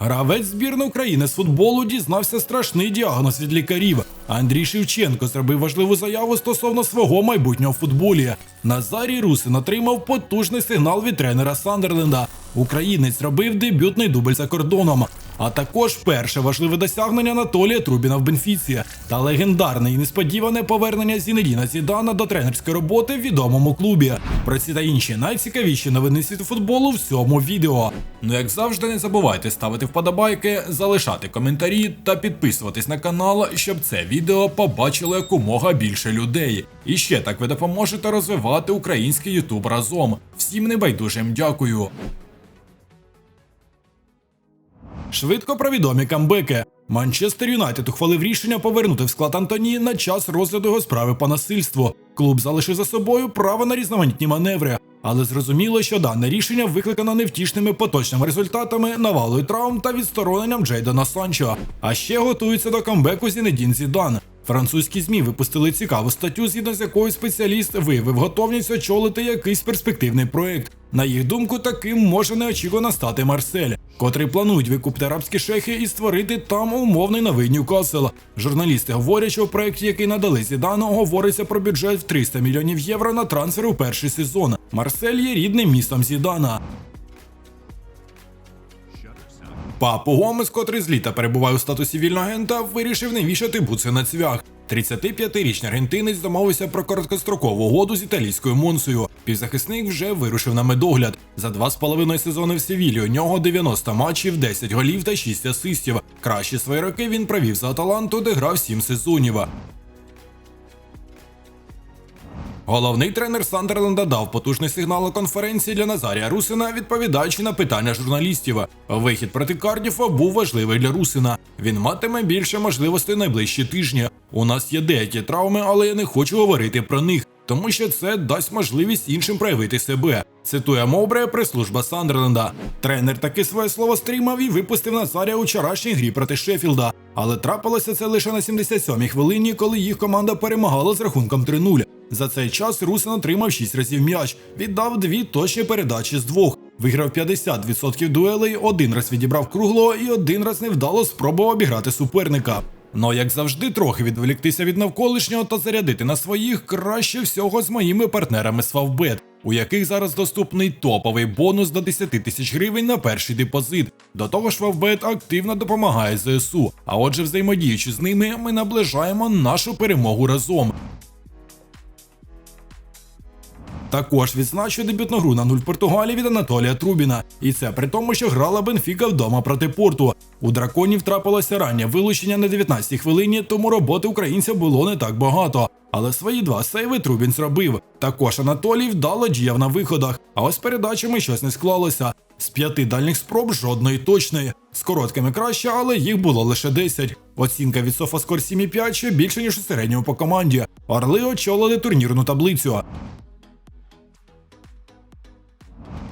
Гравець збірної України з футболу дізнався страшний діагноз від лікарів. Андрій Шевченко зробив важливу заяву стосовно свого майбутнього футболі. Назарій Русин отримав потужний сигнал від тренера Сандерленда. Українець зробив дебютний дубль за кордоном. А також перше важливе досягнення Анатолія Трубіна в Бенфіці та легендарне і несподіване повернення Зінедіна Зідана до тренерської роботи в відомому клубі. Про ці та інші найцікавіші новини світу футболу в цьому відео. Ну як завжди, не забувайте ставити вподобайки, залишати коментарі та підписуватись на канал, щоб це відео побачило якомога більше людей. І ще так ви допоможете розвивати український Ютуб разом. Всім небайдужим дякую. Швидко про відомі камбеки. Манчестер Юнайтед ухвалив рішення повернути в склад Антоні на час розгляду його справи по насильству. Клуб залишив за собою право на різноманітні маневри, але зрозуміло, що дане рішення викликано невтішними поточними результатами, навалою травм та відстороненням Джейдона Санчо. А ще готується до камбеку Зінедін Зідан. Французькі змі випустили цікаву статтю, згідно з якою спеціаліст виявив готовність очолити якийсь перспективний проект. На їх думку, таким може неочікувано стати Марсель, котрий планують викупити арабські шехи і створити там умовний новий Ньюкасл. Журналісти говорять, що в проєкті, який надали Зідану, говориться про бюджет в 300 мільйонів євро на трансфер у перший сезон. Марсель є рідним містом Зідана. Папу Гомес, котрий з літа перебуває у статусі вільного агента, вирішив не вішати буци на цвях. 35-річний аргентинець домовився про короткострокову угоду з італійською Монсою. Півзахисник вже вирушив на медогляд. За два з половиною сезони в Севілі у нього 90 матчів, 10 голів та 6 асистів. Кращі свої роки він провів за Аталанту, де грав 7 сезонів. Головний тренер Сандерленда дав потужний сигнал на конференції для Назарія Русина, відповідаючи на питання журналістів. Вихід проти Кардіфа був важливий для Русина. Він матиме більше можливостей найближчі тижні. У нас є деякі травми, але я не хочу говорити про них, тому що це дасть можливість іншим проявити себе. Цитує Мовбре прес-служба Сандерленда. Тренер таки своє слово стримав і випустив Назарія у вчорашній грі проти Шеффілда. Але трапилося це лише на 77-й хвилині, коли їх команда перемагала з рахунком 3-0. За цей час Русин отримав 6 разів м'яч, віддав дві точні передачі з двох. Виграв 50% дуелей, один раз відібрав круглого і один раз невдало спробував обіграти суперника. Но, як завжди, трохи відволіктися від навколишнього та зарядити на своїх краще всього з моїми партнерами з Favbet, у яких зараз доступний топовий бонус до 10 тисяч гривень на перший депозит. До того ж, Favbet активно допомагає ЗСУ. А отже, взаємодіючи з ними, ми наближаємо нашу перемогу разом. Також відзначу дебютну гру на нуль Португалії від Анатолія Трубіна. І це при тому, що грала Бенфіка вдома проти порту. У драконів трапилося раннє вилучення на 19-й хвилині, тому роботи українця було не так багато. Але свої два сейви Трубін зробив. Також Анатолій вдало діяв на виходах. А ось передачами щось не склалося. З п'яти дальніх спроб жодної точної. З короткими краще, але їх було лише 10. Оцінка від Софаскор 7,5 ще більше, ніж у середньому по команді. Орли очолили турнірну таблицю.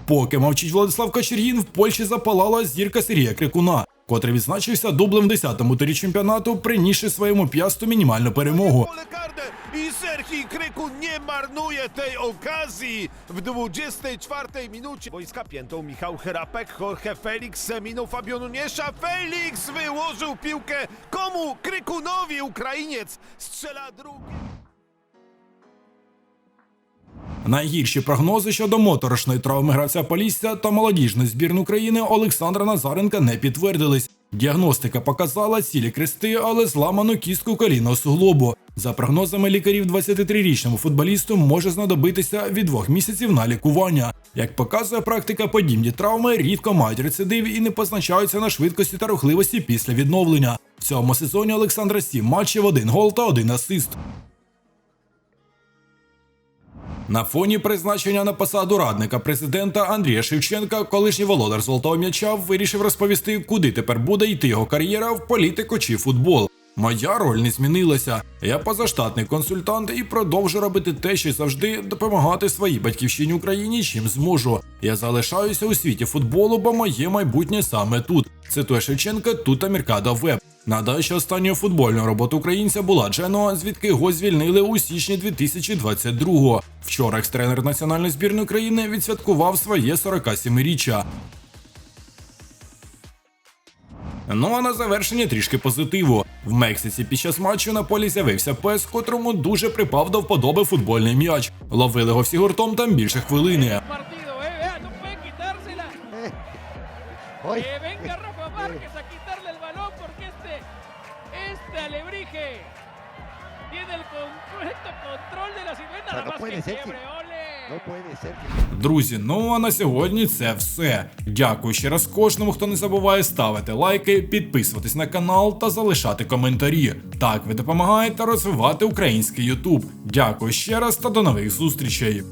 Поки мовчить Владислав Кочергін, в Польщі запалала зірка Сергія Крикуна, котрий відзначився дублем в 10-му турі чемпіонату, принісши своєму п'ясту мінімальну перемогу. Pole karne i Serhii Kryku nie marnuje tej okazji w 24 minucie. Wojska piętą Michał Hrapek, Jorge Felix minął Fabio Nuniejsza. Felix wyłożył piłkę komu? Krykunowi, Ukrainiec strzela drugi. Найгірші прогнози щодо моторошної травми гравця Полісся та молодіжної збірної України Олександра Назаренка не підтвердились. Діагностика показала цілі крести, але зламану кістку колінного суглобу. За прогнозами лікарів, 23-річному футболісту може знадобитися від двох місяців на лікування. Як показує практика, подібні травми рідко мають рецидив і не позначаються на швидкості та рухливості після відновлення. В цьому сезоні Олександра 7 матчів, один гол та один асист. На фоні призначення на посаду радника президента Андрія Шевченка, колишній володар золотого м'яча, вирішив розповісти, куди тепер буде йти його кар'єра в політику чи футбол. Моя роль не змінилася. Я позаштатний консультант і продовжу робити те, що завжди допомагати своїй батьківщині Україні, чим зможу. Я залишаюся у світі футболу, бо моє майбутнє саме тут. Цитує Шевченка тут Аміркада Веб. Нагадаю, що останньою футбольною роботою українця була Джено, звідки його звільнили у січні 2022-го. Вчора екс-тренер національної збірної України відсвяткував своє 47-річчя. Ну а на завершення трішки позитиву. В Мексиці під час матчу на полі з'явився пес, котрому дуже припав до вподоби футбольний м'яч. Ловили його всі гуртом там більше хвилини. partido, balón porque este, este alebrije tiene el completo control de la silueta. Nada más que quiebre, ole. no puede ser que Друзі, ну а на сьогодні це все. Дякую ще раз кожному, хто не забуває ставити лайки, підписуватись на канал та залишати коментарі. Так ви допомагаєте розвивати український Ютуб. Дякую ще раз та до нових зустрічей.